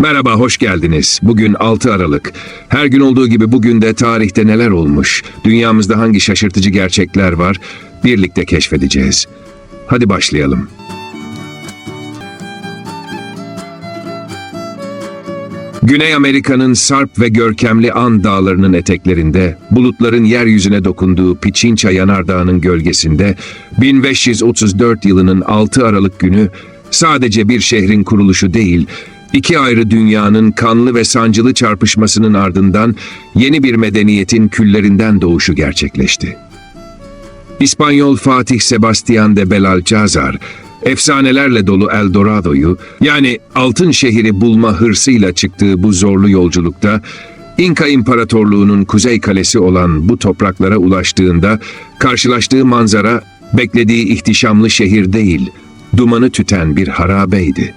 Merhaba, hoş geldiniz. Bugün 6 Aralık. Her gün olduğu gibi bugün de tarihte neler olmuş? Dünyamızda hangi şaşırtıcı gerçekler var? Birlikte keşfedeceğiz. Hadi başlayalım. Güney Amerika'nın sarp ve görkemli An dağlarının eteklerinde, bulutların yeryüzüne dokunduğu Pichincha yanardağının gölgesinde, 1534 yılının 6 Aralık günü sadece bir şehrin kuruluşu değil, iki ayrı dünyanın kanlı ve sancılı çarpışmasının ardından yeni bir medeniyetin küllerinden doğuşu gerçekleşti. İspanyol Fatih Sebastian de Belalcazar, efsanelerle dolu El Dorado'yu, yani altın şehri bulma hırsıyla çıktığı bu zorlu yolculukta, İnka İmparatorluğu'nun kuzey kalesi olan bu topraklara ulaştığında, karşılaştığı manzara, beklediği ihtişamlı şehir değil, dumanı tüten bir harabeydi.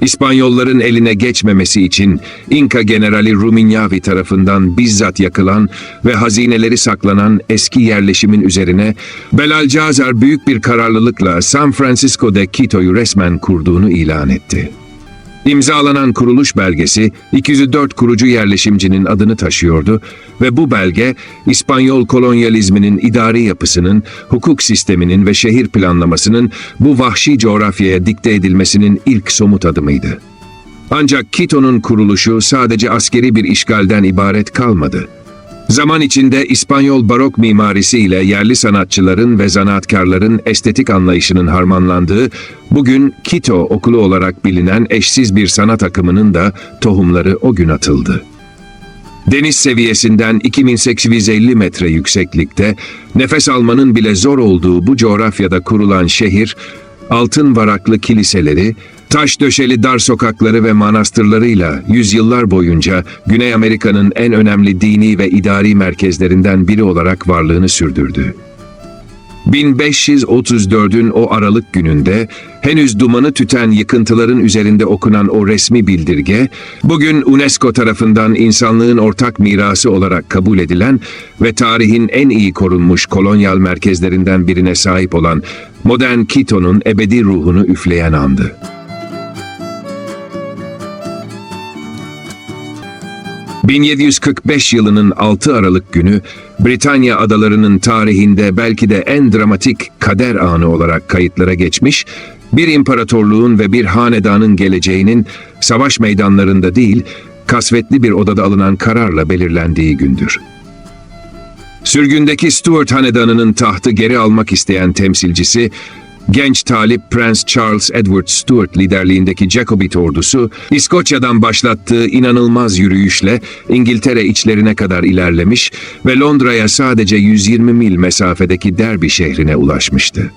İspanyolların eline geçmemesi için İnka generali Ruminyavi tarafından bizzat yakılan ve hazineleri saklanan eski yerleşimin üzerine Belalcazar büyük bir kararlılıkla San Francisco'da Quito'yu resmen kurduğunu ilan etti. İmzalanan kuruluş belgesi 204 kurucu yerleşimcinin adını taşıyordu ve bu belge İspanyol kolonyalizminin idari yapısının, hukuk sisteminin ve şehir planlamasının bu vahşi coğrafyaya dikte edilmesinin ilk somut adımıydı. Ancak Quito'nun kuruluşu sadece askeri bir işgalden ibaret kalmadı. Zaman içinde İspanyol barok mimarisi ile yerli sanatçıların ve zanaatkarların estetik anlayışının harmanlandığı, bugün Quito okulu olarak bilinen eşsiz bir sanat akımının da tohumları o gün atıldı. Deniz seviyesinden 2850 metre yükseklikte, nefes almanın bile zor olduğu bu coğrafyada kurulan şehir, altın varaklı kiliseleri, taş döşeli dar sokakları ve manastırlarıyla yüzyıllar boyunca Güney Amerika'nın en önemli dini ve idari merkezlerinden biri olarak varlığını sürdürdü. 1534'ün o Aralık gününde henüz dumanı tüten yıkıntıların üzerinde okunan o resmi bildirge, bugün UNESCO tarafından insanlığın ortak mirası olarak kabul edilen ve tarihin en iyi korunmuş kolonyal merkezlerinden birine sahip olan modern Quito'nun ebedi ruhunu üfleyen andı. ...1745 yılının 6 Aralık günü... ...Britanya adalarının tarihinde belki de en dramatik kader anı olarak kayıtlara geçmiş... ...bir imparatorluğun ve bir hanedanın geleceğinin... ...savaş meydanlarında değil... ...kasvetli bir odada alınan kararla belirlendiği gündür. Sürgündeki Stuart hanedanının tahtı geri almak isteyen temsilcisi, genç talip Prens Charles Edward Stuart liderliğindeki Jacobite ordusu, İskoçya'dan başlattığı inanılmaz yürüyüşle İngiltere içlerine kadar ilerlemiş ve Londra'ya sadece 120 mil mesafedeki Derby şehrine ulaşmıştı.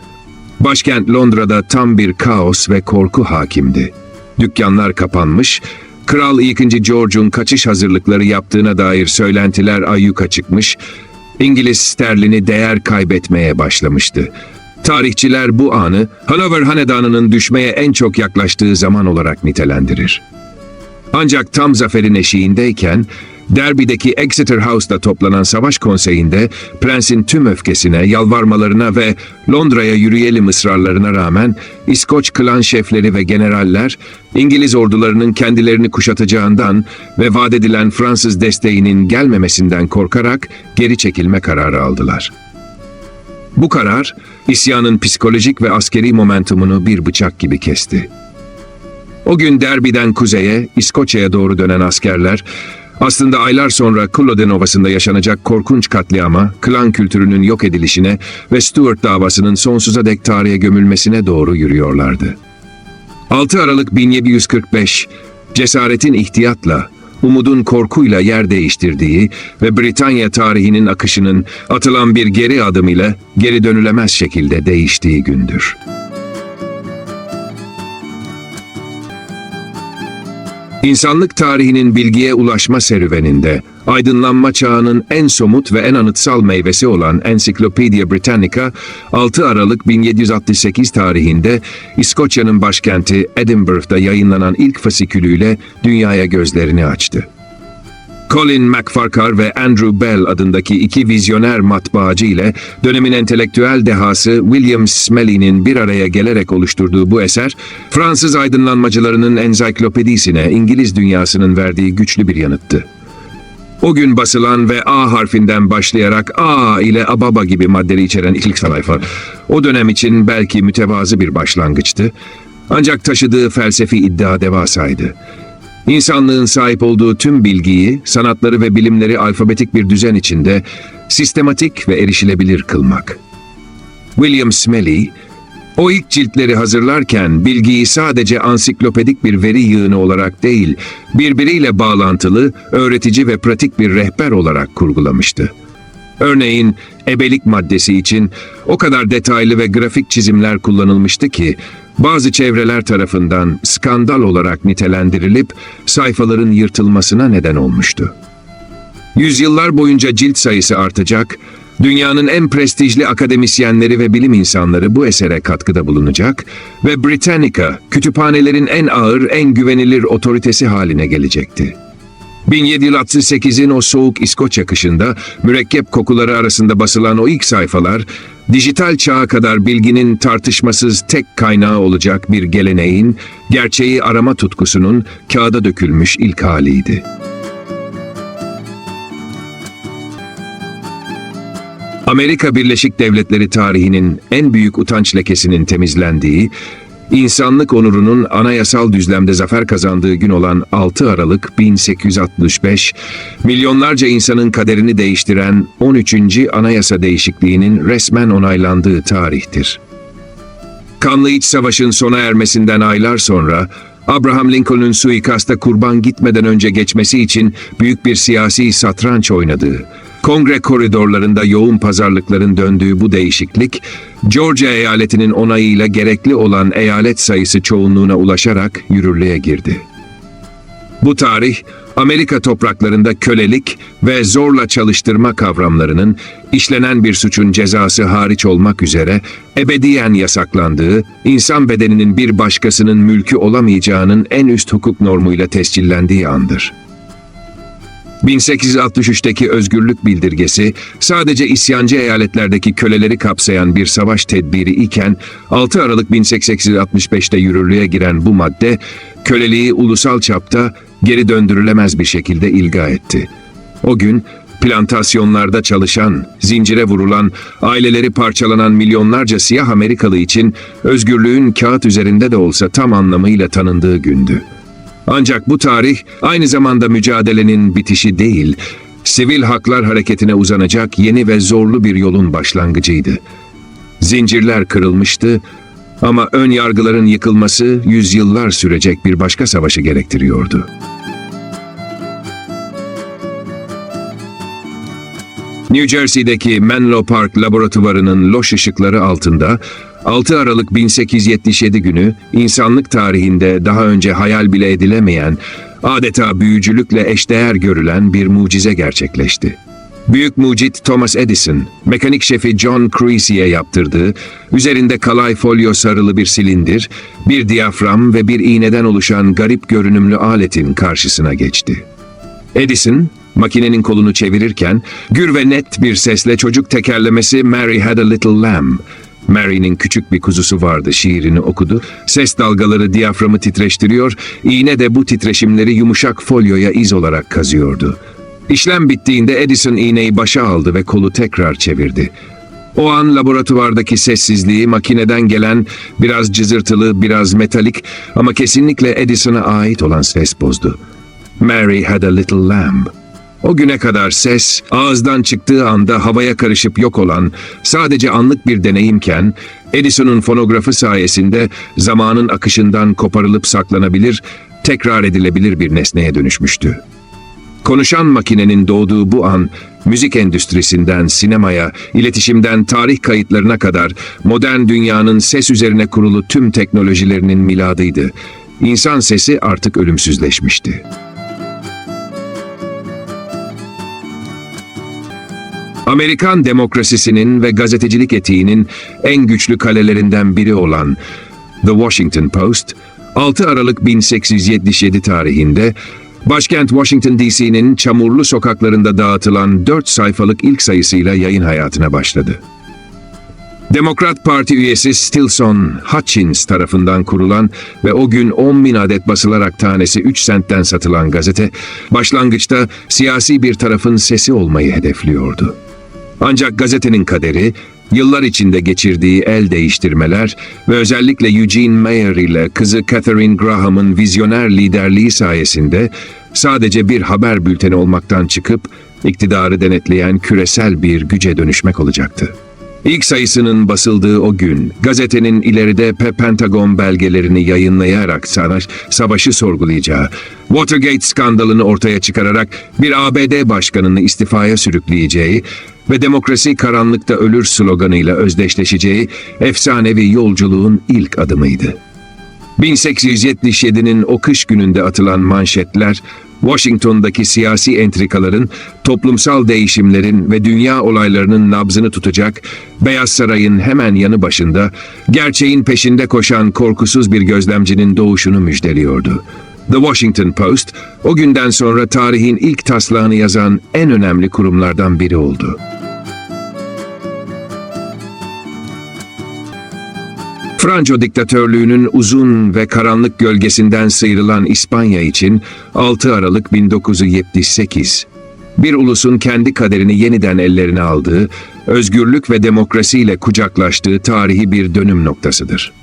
Başkent Londra'da tam bir kaos ve korku hakimdi. Dükkanlar kapanmış, Kral 2. George'un kaçış hazırlıkları yaptığına dair söylentiler ayyuka çıkmış, İngiliz sterlini değer kaybetmeye başlamıştı. Tarihçiler bu anı Hanover Hanedanı'nın düşmeye en çok yaklaştığı zaman olarak nitelendirir. Ancak tam zaferin eşiğindeyken Derby'deki Exeter House'da toplanan savaş konseyinde prensin tüm öfkesine, yalvarmalarına ve Londra'ya yürüyelim ısrarlarına rağmen İskoç klan şefleri ve generaller İngiliz ordularının kendilerini kuşatacağından ve vaat edilen Fransız desteğinin gelmemesinden korkarak geri çekilme kararı aldılar. Bu karar isyanın psikolojik ve askeri momentumunu bir bıçak gibi kesti. O gün Derby'den kuzeye, İskoçya'ya doğru dönen askerler, aslında aylar sonra Culloden Ovası'nda yaşanacak korkunç katliama, klan kültürünün yok edilişine ve Stuart davasının sonsuza dek tarihe gömülmesine doğru yürüyorlardı. 6 Aralık 1745, cesaretin ihtiyatla, umudun korkuyla yer değiştirdiği ve Britanya tarihinin akışının atılan bir geri adım ile geri dönülemez şekilde değiştiği gündür. İnsanlık tarihinin bilgiye ulaşma serüveninde, aydınlanma çağının en somut ve en anıtsal meyvesi olan Encyclopedia Britannica, 6 Aralık 1768 tarihinde İskoçya'nın başkenti Edinburgh'da yayınlanan ilk fasikülüyle dünyaya gözlerini açtı. Colin McFarcar ve Andrew Bell adındaki iki vizyoner matbaacı ile dönemin entelektüel dehası William Smalley'nin bir araya gelerek oluşturduğu bu eser, Fransız aydınlanmacılarının ensiklopedisine İngiliz dünyasının verdiği güçlü bir yanıttı. O gün basılan ve A harfinden başlayarak A ile Ababa gibi maddeleri içeren ilk sayfa, o dönem için belki mütevazı bir başlangıçtı. Ancak taşıdığı felsefi iddia devasaydı. İnsanlığın sahip olduğu tüm bilgiyi, sanatları ve bilimleri alfabetik bir düzen içinde sistematik ve erişilebilir kılmak. William Smalley, o ilk ciltleri hazırlarken bilgiyi sadece ansiklopedik bir veri yığını olarak değil, birbiriyle bağlantılı, öğretici ve pratik bir rehber olarak kurgulamıştı. Örneğin ebelik maddesi için o kadar detaylı ve grafik çizimler kullanılmıştı ki bazı çevreler tarafından skandal olarak nitelendirilip sayfaların yırtılmasına neden olmuştu. Yüzyıllar boyunca cilt sayısı artacak, dünyanın en prestijli akademisyenleri ve bilim insanları bu esere katkıda bulunacak ve Britannica, kütüphanelerin en ağır, en güvenilir otoritesi haline gelecekti. 1768'in o soğuk İskoç yakışında mürekkep kokuları arasında basılan o ilk sayfalar, dijital çağa kadar bilginin tartışmasız tek kaynağı olacak bir geleneğin, gerçeği arama tutkusunun kağıda dökülmüş ilk haliydi. Amerika Birleşik Devletleri tarihinin en büyük utanç lekesinin temizlendiği, insanlık onurunun anayasal düzlemde zafer kazandığı gün olan 6 Aralık 1865, milyonlarca insanın kaderini değiştiren 13. Anayasa değişikliğinin resmen onaylandığı tarihtir. Kanlı iç savaşın sona ermesinden aylar sonra, Abraham Lincoln'un suikasta kurban gitmeden önce geçmesi için büyük bir siyasi satranç oynadığı, kongre koridorlarında yoğun pazarlıkların döndüğü bu değişiklik, Georgia eyaletinin onayıyla gerekli olan eyalet sayısı çoğunluğuna ulaşarak yürürlüğe girdi. Bu tarih, Amerika topraklarında kölelik ve zorla çalıştırma kavramlarının işlenen bir suçun cezası hariç olmak üzere ebediyen yasaklandığı, insan bedeninin bir başkasının mülkü olamayacağının en üst hukuk normuyla tescillendiği andır. 1863'teki özgürlük bildirgesi sadece isyancı eyaletlerdeki köleleri kapsayan bir savaş tedbiri iken 6 Aralık 1865'te yürürlüğe giren bu madde köleliği ulusal çapta geri döndürülemez bir şekilde ilga etti. O gün plantasyonlarda çalışan, zincire vurulan, aileleri parçalanan milyonlarca siyah Amerikalı için özgürlüğün kağıt üzerinde de olsa tam anlamıyla tanındığı gündü. Ancak bu tarih aynı zamanda mücadelenin bitişi değil, sivil haklar hareketine uzanacak yeni ve zorlu bir yolun başlangıcıydı. Zincirler kırılmıştı ama ön yargıların yıkılması yüzyıllar sürecek bir başka savaşı gerektiriyordu. New Jersey'deki Menlo Park laboratuvarının loş ışıkları altında 6 Aralık 1877 günü insanlık tarihinde daha önce hayal bile edilemeyen, adeta büyücülükle eşdeğer görülen bir mucize gerçekleşti. Büyük mucit Thomas Edison, mekanik şefi John Creasy'e yaptırdığı, üzerinde kalay folyo sarılı bir silindir, bir diyafram ve bir iğneden oluşan garip görünümlü aletin karşısına geçti. Edison, makinenin kolunu çevirirken, gür ve net bir sesle çocuk tekerlemesi Mary Had a Little Lamb, Mary'nin küçük bir kuzusu vardı şiirini okudu. Ses dalgaları diyaframı titreştiriyor, iğne de bu titreşimleri yumuşak folyoya iz olarak kazıyordu. İşlem bittiğinde Edison iğneyi başa aldı ve kolu tekrar çevirdi. O an laboratuvardaki sessizliği makineden gelen biraz cızırtılı, biraz metalik ama kesinlikle Edison'a ait olan ses bozdu. Mary had a little lamb. O güne kadar ses, ağızdan çıktığı anda havaya karışıp yok olan, sadece anlık bir deneyimken, Edison'un fonografı sayesinde zamanın akışından koparılıp saklanabilir, tekrar edilebilir bir nesneye dönüşmüştü. Konuşan makinenin doğduğu bu an, müzik endüstrisinden sinemaya, iletişimden tarih kayıtlarına kadar modern dünyanın ses üzerine kurulu tüm teknolojilerinin miladıydı. İnsan sesi artık ölümsüzleşmişti. Amerikan demokrasisinin ve gazetecilik etiğinin en güçlü kalelerinden biri olan The Washington Post, 6 Aralık 1877 tarihinde Başkent Washington DC'nin çamurlu sokaklarında dağıtılan 4 sayfalık ilk sayısıyla yayın hayatına başladı. Demokrat Parti üyesi Stilson Hutchins tarafından kurulan ve o gün 10 bin adet basılarak tanesi 3 sentten satılan gazete, başlangıçta siyasi bir tarafın sesi olmayı hedefliyordu. Ancak gazetenin kaderi, yıllar içinde geçirdiği el değiştirmeler ve özellikle Eugene Mayer ile kızı Catherine Graham'ın vizyoner liderliği sayesinde sadece bir haber bülteni olmaktan çıkıp iktidarı denetleyen küresel bir güce dönüşmek olacaktı. İlk sayısının basıldığı o gün, gazetenin ileride Pe- Pentagon belgelerini yayınlayarak savaş, savaşı sorgulayacağı, Watergate skandalını ortaya çıkararak bir ABD başkanını istifaya sürükleyeceği ve demokrasi karanlıkta ölür sloganıyla özdeşleşeceği efsanevi yolculuğun ilk adımıydı. 1877'nin o kış gününde atılan manşetler, Washington'daki siyasi entrikaların, toplumsal değişimlerin ve dünya olaylarının nabzını tutacak, Beyaz Saray'ın hemen yanı başında, gerçeğin peşinde koşan korkusuz bir gözlemcinin doğuşunu müjdeliyordu. The Washington Post, o günden sonra tarihin ilk taslağını yazan en önemli kurumlardan biri oldu. Franco diktatörlüğünün uzun ve karanlık gölgesinden sıyrılan İspanya için 6 Aralık 1978, bir ulusun kendi kaderini yeniden ellerine aldığı, özgürlük ve demokrasiyle kucaklaştığı tarihi bir dönüm noktasıdır.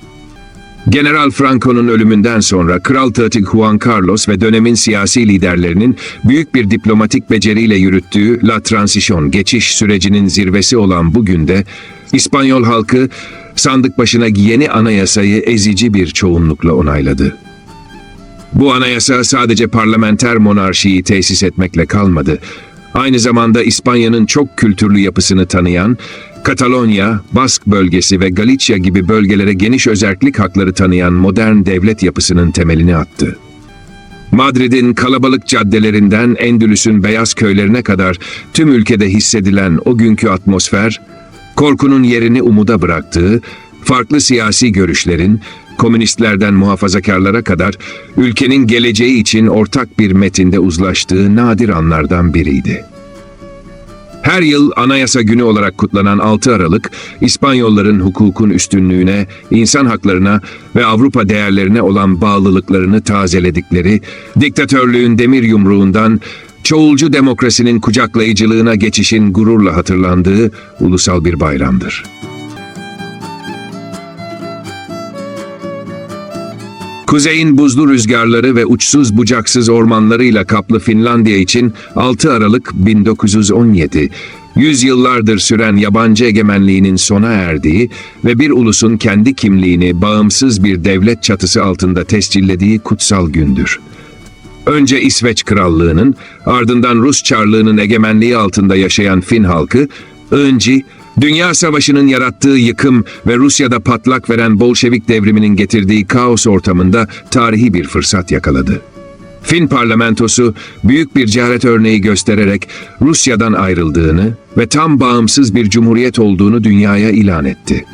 General Franco'nun ölümünden sonra Kral Tatik Juan Carlos ve dönemin siyasi liderlerinin büyük bir diplomatik beceriyle yürüttüğü La Transición geçiş sürecinin zirvesi olan bugün de İspanyol halkı sandık başına yeni anayasayı ezici bir çoğunlukla onayladı. Bu anayasa sadece parlamenter monarşiyi tesis etmekle kalmadı. Aynı zamanda İspanya'nın çok kültürlü yapısını tanıyan, Katalonya, Bask bölgesi ve Galicia gibi bölgelere geniş özerklik hakları tanıyan modern devlet yapısının temelini attı. Madrid'in kalabalık caddelerinden Endülüs'ün beyaz köylerine kadar tüm ülkede hissedilen o günkü atmosfer, korkunun yerini umuda bıraktığı, farklı siyasi görüşlerin, komünistlerden muhafazakarlara kadar ülkenin geleceği için ortak bir metinde uzlaştığı nadir anlardan biriydi. Her yıl Anayasa Günü olarak kutlanan 6 Aralık, İspanyolların hukukun üstünlüğüne, insan haklarına ve Avrupa değerlerine olan bağlılıklarını tazeledikleri, diktatörlüğün demir yumruğundan çoğulcu demokrasinin kucaklayıcılığına geçişin gururla hatırlandığı ulusal bir bayramdır. Kuzeyin buzlu rüzgarları ve uçsuz bucaksız ormanlarıyla kaplı Finlandiya için 6 Aralık 1917, yüzyıllardır süren yabancı egemenliğinin sona erdiği ve bir ulusun kendi kimliğini bağımsız bir devlet çatısı altında tescillediği kutsal gündür. Önce İsveç Krallığı'nın, ardından Rus Çarlığı'nın egemenliği altında yaşayan Fin halkı, önce Dünya Savaşı'nın yarattığı yıkım ve Rusya'da patlak veren Bolşevik devriminin getirdiği kaos ortamında tarihi bir fırsat yakaladı. Fin parlamentosu büyük bir cehalet örneği göstererek Rusya'dan ayrıldığını ve tam bağımsız bir cumhuriyet olduğunu dünyaya ilan etti.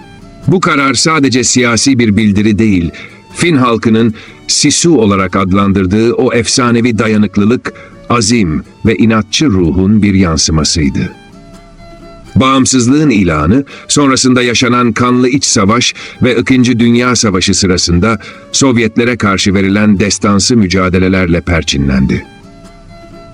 Bu karar sadece siyasi bir bildiri değil, Fin halkının Sisu olarak adlandırdığı o efsanevi dayanıklılık, azim ve inatçı ruhun bir yansımasıydı. Bağımsızlığın ilanı, sonrasında yaşanan kanlı iç savaş ve İkinci Dünya Savaşı sırasında Sovyetlere karşı verilen destansı mücadelelerle perçinlendi.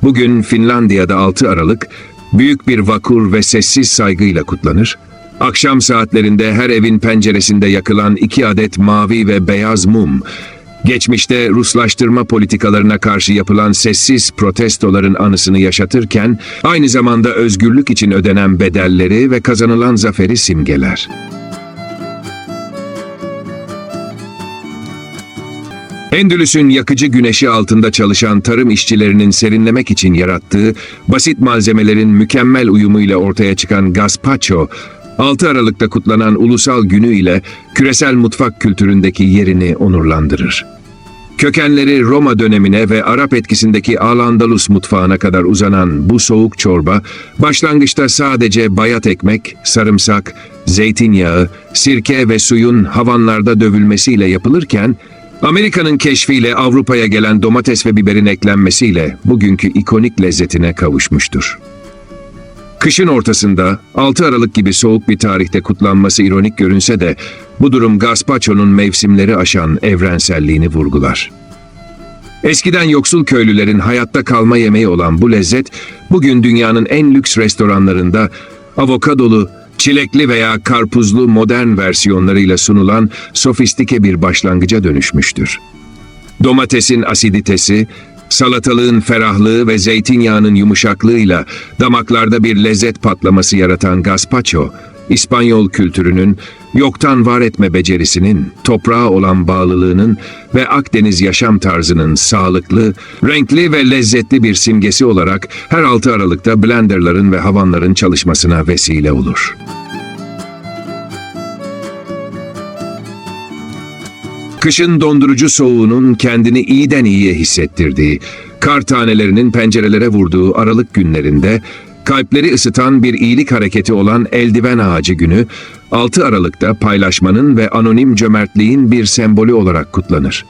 Bugün Finlandiya'da 6 Aralık büyük bir vakur ve sessiz saygıyla kutlanır. Akşam saatlerinde her evin penceresinde yakılan iki adet mavi ve beyaz mum, geçmişte Ruslaştırma politikalarına karşı yapılan sessiz protestoların anısını yaşatırken, aynı zamanda özgürlük için ödenen bedelleri ve kazanılan zaferi simgeler. Endülüs'ün yakıcı güneşi altında çalışan tarım işçilerinin serinlemek için yarattığı basit malzemelerin mükemmel uyumuyla ortaya çıkan gazpacho, 6 Aralık'ta kutlanan ulusal günü ile küresel mutfak kültüründeki yerini onurlandırır. Kökenleri Roma dönemine ve Arap etkisindeki Al-Andalus mutfağına kadar uzanan bu soğuk çorba, başlangıçta sadece bayat ekmek, sarımsak, zeytinyağı, sirke ve suyun havanlarda dövülmesiyle yapılırken, Amerika'nın keşfiyle Avrupa'ya gelen domates ve biberin eklenmesiyle bugünkü ikonik lezzetine kavuşmuştur. Kışın ortasında 6 Aralık gibi soğuk bir tarihte kutlanması ironik görünse de bu durum gazpacho'nun mevsimleri aşan evrenselliğini vurgular. Eskiden yoksul köylülerin hayatta kalma yemeği olan bu lezzet bugün dünyanın en lüks restoranlarında avokadolu, çilekli veya karpuzlu modern versiyonlarıyla sunulan sofistike bir başlangıca dönüşmüştür. Domatesin asiditesi, salatalığın ferahlığı ve zeytinyağının yumuşaklığıyla damaklarda bir lezzet patlaması yaratan gazpacho, İspanyol kültürünün yoktan var etme becerisinin, toprağa olan bağlılığının ve Akdeniz yaşam tarzının sağlıklı, renkli ve lezzetli bir simgesi olarak her 6 Aralık'ta blenderların ve havanların çalışmasına vesile olur. Kışın dondurucu soğuğunun kendini iyiden iyiye hissettirdiği, kar tanelerinin pencerelere vurduğu aralık günlerinde kalpleri ısıtan bir iyilik hareketi olan eldiven ağacı günü 6 Aralık'ta paylaşmanın ve anonim cömertliğin bir sembolü olarak kutlanır.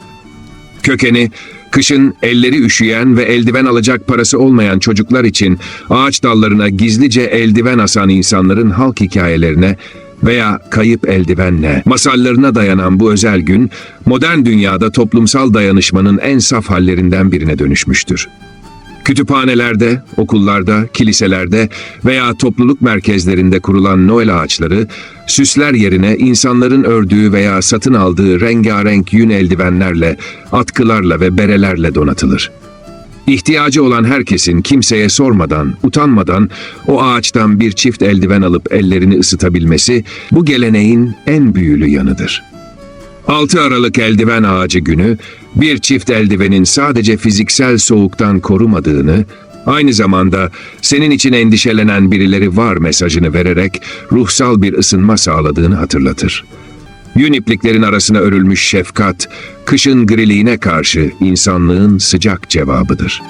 Kökeni, kışın elleri üşüyen ve eldiven alacak parası olmayan çocuklar için ağaç dallarına gizlice eldiven asan insanların halk hikayelerine veya kayıp eldivenle masallarına dayanan bu özel gün, modern dünyada toplumsal dayanışmanın en saf hallerinden birine dönüşmüştür. Kütüphanelerde, okullarda, kiliselerde veya topluluk merkezlerinde kurulan Noel ağaçları, süsler yerine insanların ördüğü veya satın aldığı rengarenk yün eldivenlerle, atkılarla ve berelerle donatılır. İhtiyacı olan herkesin kimseye sormadan, utanmadan o ağaçtan bir çift eldiven alıp ellerini ısıtabilmesi bu geleneğin en büyülü yanıdır. 6 Aralık Eldiven Ağacı günü bir çift eldivenin sadece fiziksel soğuktan korumadığını, aynı zamanda senin için endişelenen birileri var mesajını vererek ruhsal bir ısınma sağladığını hatırlatır. Yün ipliklerin arasına örülmüş şefkat, kışın griliğine karşı insanlığın sıcak cevabıdır.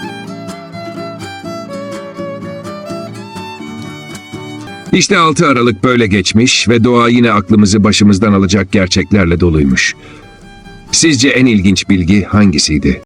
İşte 6 Aralık böyle geçmiş ve doğa yine aklımızı başımızdan alacak gerçeklerle doluymuş. Sizce en ilginç bilgi hangisiydi?